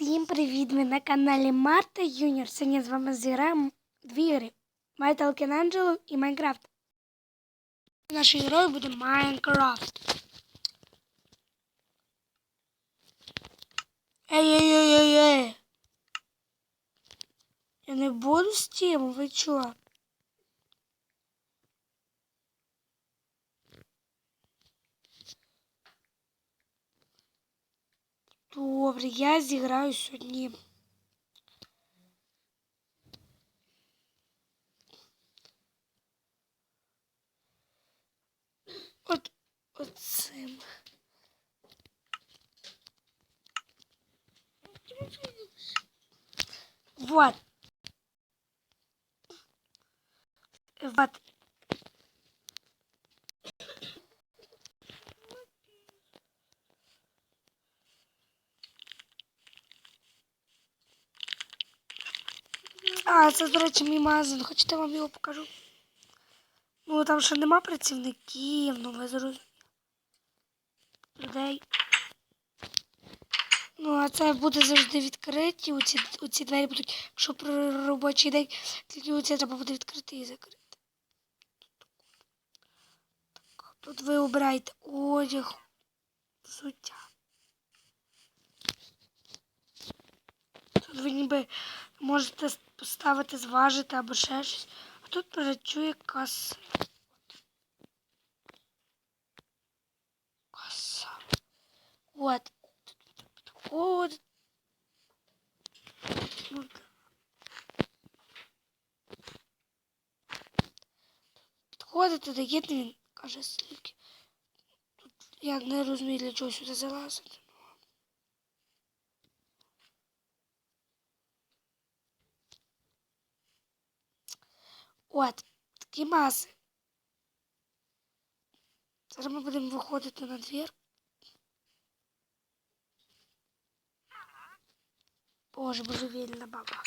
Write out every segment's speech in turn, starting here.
Всім привіт! Ми на каналі Марта Юніор. Сьогодні з вами зіграємо дві ігри. Talking Angelo і Майнкрафт. Наш герой буде Майнкрафт. Ей-ей-ей-ей-ей! Я не буду з тим, ви чо? Добре, я зіграю сьогодні. От оцим. Вот. Вот. А, це, до речі, мій магазин. Хочете я вам його покажу? Ну, там ще нема працівників, ну ви зрозуміли. Людей. Ну, а це буде завжди відкриті. У ці, у ці двері будуть, якщо про робочий день, тільки оці треба буде відкрити і закрити. Так, тут ви обираєте одяг, взуття. Тут ви ніби можете поставити, зважити або ще щось. А тут працює каса. Каса. От. Тут Підходить. Підходите, даєте, він каже скільки. Тут я не розумію, для чого сюди залазити. От, такі маси. Зараз ми будемо виходити на двір. Боже, божевільна баба.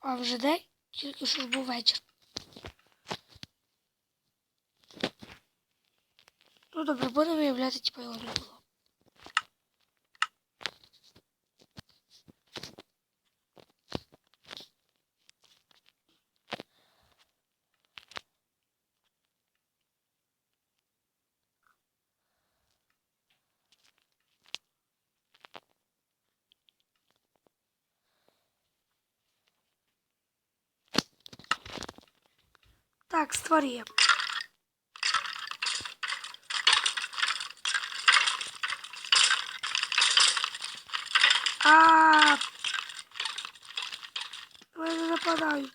А вже день? Тільки що ж був вечір. Ну добре, будемо виявляти, типа його не було. Так, створюємо. А не нападають.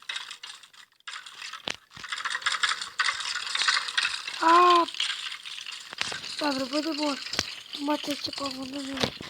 А добре, будемо мати вони не.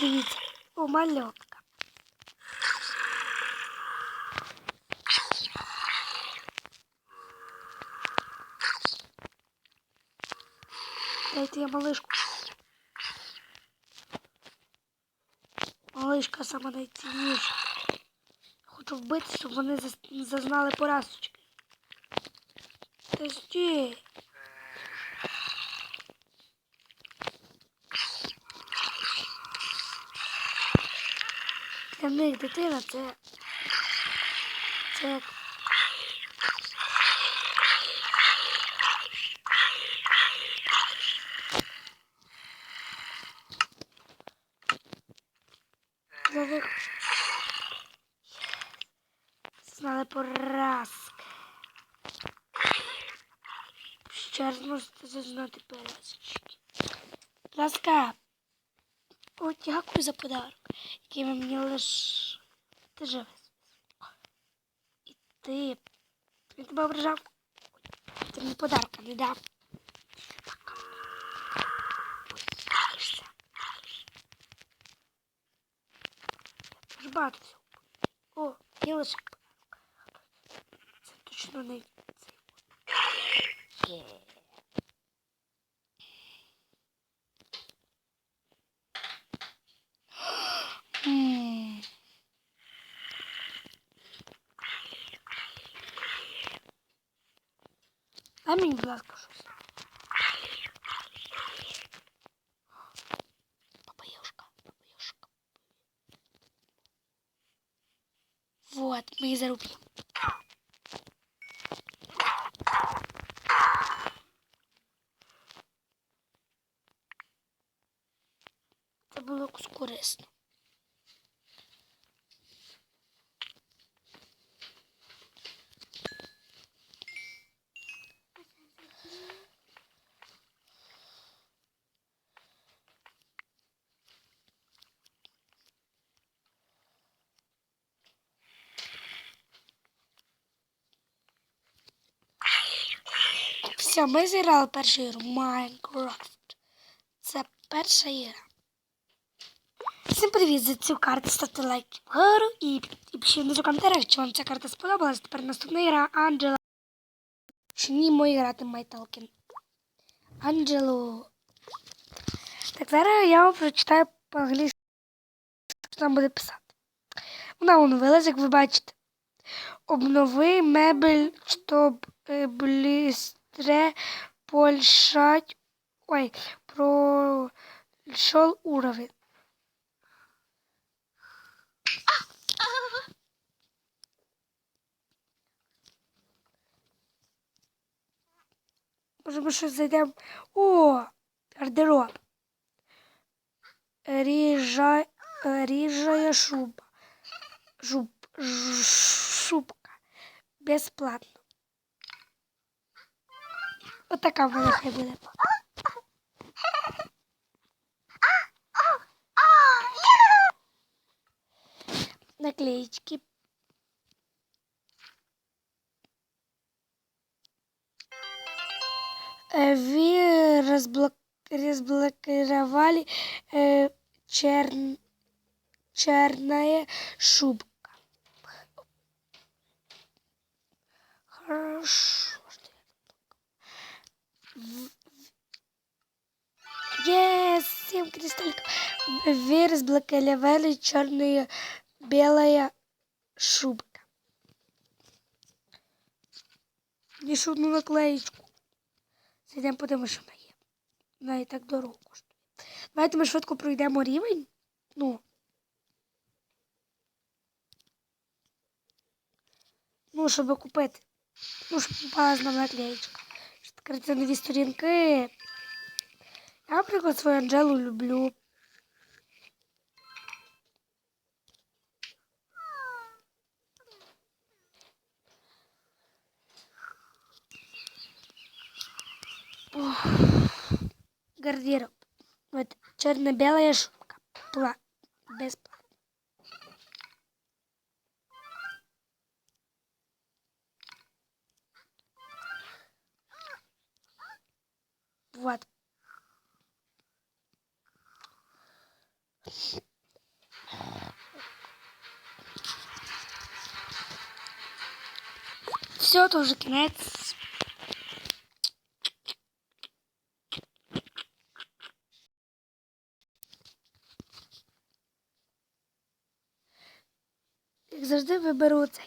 Подивіться, умальотка. Дайте я малышку. Малышка сама найцінніша. Хоч хочу вбити, щоб вони зазнали поразочки. Та стій. Для них дитина це. Це Знали... Поразки. Ще раз можете зазнати поразочки. Ласка. О, дякую за подарок, який ви мені лиш. Ти живе. І ти. Він тебе ображав. Ти мені подарка не дав. Багато всього. О, є лише. Це точно не цей. Є. Дай мені, будь ласка, щось. Бабаюшка, бабаюшка. Вот, мы и зарубим. Це було корисно. Все, ми зіграли першу ігру Майнкрафт. Це перша ігра. Всім привіт за цю карту. Ставте лайк вгору і, пишіть в коментарях, чи вам ця карта сподобалась. Тепер наступна ігра Анджела. Чи ні, мої грати Майталкін. Анджело. Так, зараз я вам прочитаю по-англійськи, що там буде писати. Вона оновилась, як ви бачите. Обнови мебель, щоб е, польшать. Ой, прошел уровень. Може, ми щось зайдемо. О! Гардероб. Ріжа... Ріжая шуба. Жуб... Шубка. Безплатно. Отака вона хай буде. Наклеечки. Э, Вы разблок... разблокировали э, черн... черная шубка. Хорошо. Yes, семь кристалликов. Вы разблокировали черная белая шубка. Ніж одну наклеєчку. Зайдемо подивимося, що вона є. Вона і так дорого коштує. Давайте ми швидко пройдемо рівень. Ну. Ну, щоб купити. Ну, щоб попалась нам наклеєчка. Щоб відкрити нові сторінки. Я, наприклад, свою Анджелу люблю. Ох. Гардероб. Вот черно-белая шубка. Пла... Бесплатно. Вот. Все, то вже кінець. Як завжди, виберу цей.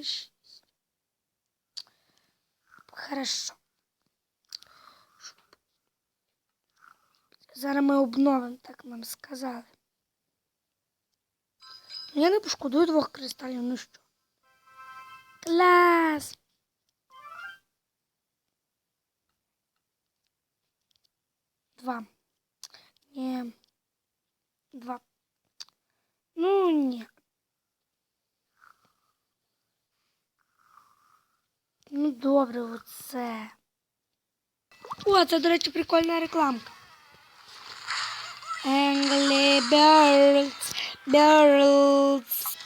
Там де на 6. Хорошо. Зараз ми обновимо, так нам сказали. Ну, я не пошкодую двох кристалів, ну що. Клас! Два. Ні. Два. Ну, ні. Ну, добре, оце. О, це, до речі, прикольна рекламка. Angry Birds, Birds.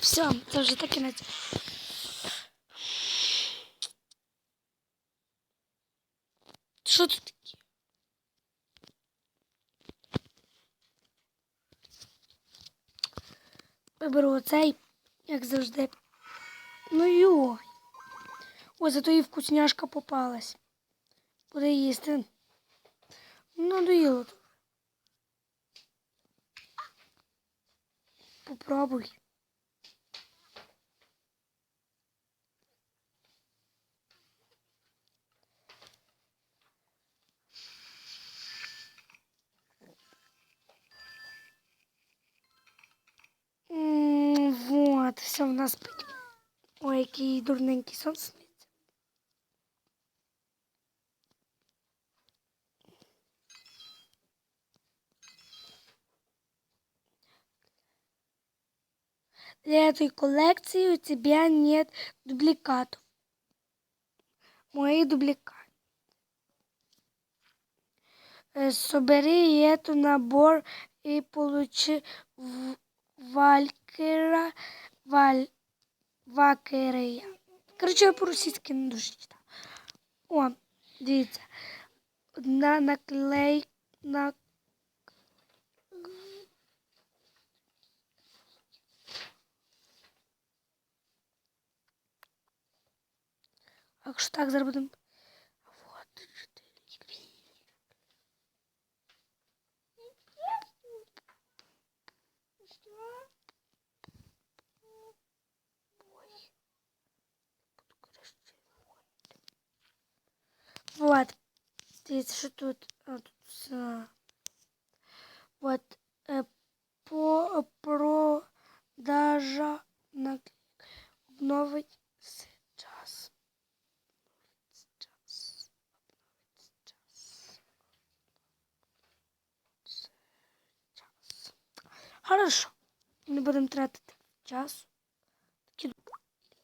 Все, це вже так кінець. Що це таке? Виберу оцей, як завжди. Ну йой. О, зато і вкусняшка попалась. Буде їсти. Надоїло. тут. Попробуй. М, Вот, все в нас. Ой, який дурненький сон сниться. Для этой коллекции у тебя нет дубликатов. Мои дубликаты. Собери эту набор и получи в- Валькера, Валь, Вакерея. Коротше, я по-російськи не дуже читаю. О, дивіться. Одна наклей на Якщо так зараз будемо. Вот. Дивіться, що тут. А, тут все. Вот. Е, по продажа на обновить сейчас. Сейчас. Сейчас. Сейчас. Хорошо. Не будемо тратити часу. Такі-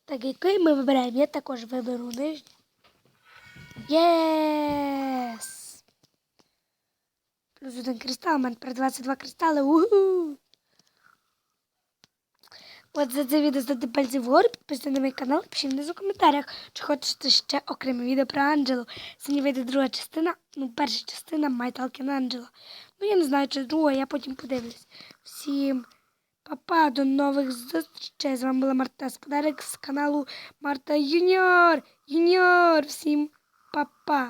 Так, який ми вибираємо? Я також виберу нижній. Єс! Плюс один кристал, у мене тепер 22 кристали. Уху! От за це відео ставте пальці вгору, підписуйтесь на мій канал, пишіть внизу в коментарях, чи хочете ще окреме відео про Анджелу. Сьогодні вийде друга частина, ну, перша частина Майталкін Анджела. Ну, я не знаю, чи друга, я потім подивлюсь. Всім па-па, до нових зустрічей. З вами була Марта Сподарик з каналу Марта Юніор. Юніор. Всім па-па.